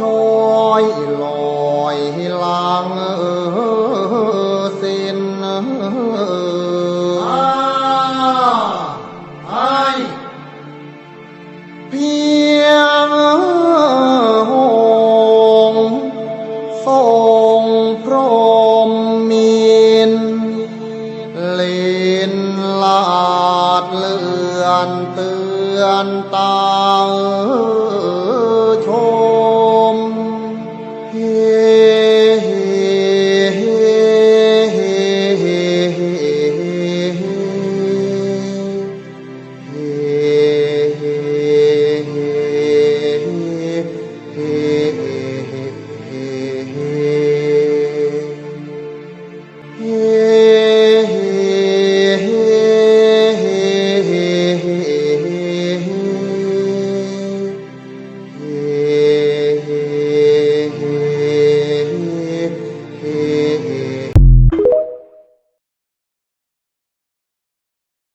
ช ทรงพรมมินลินลาดเลือนเตือนตาชมเห็ Yeah.